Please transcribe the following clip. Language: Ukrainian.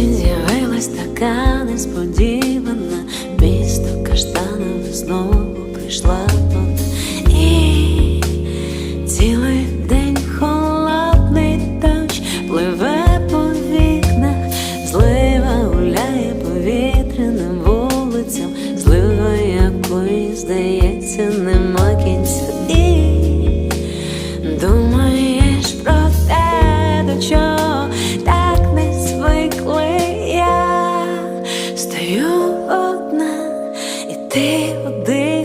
Осінь з'явилась така несподівана, місто каштана знову прийшла вона і цілий день холодний дощ пливе по вікнах, злива гуляє повітряним вулицям, злива якої здається. Ти один.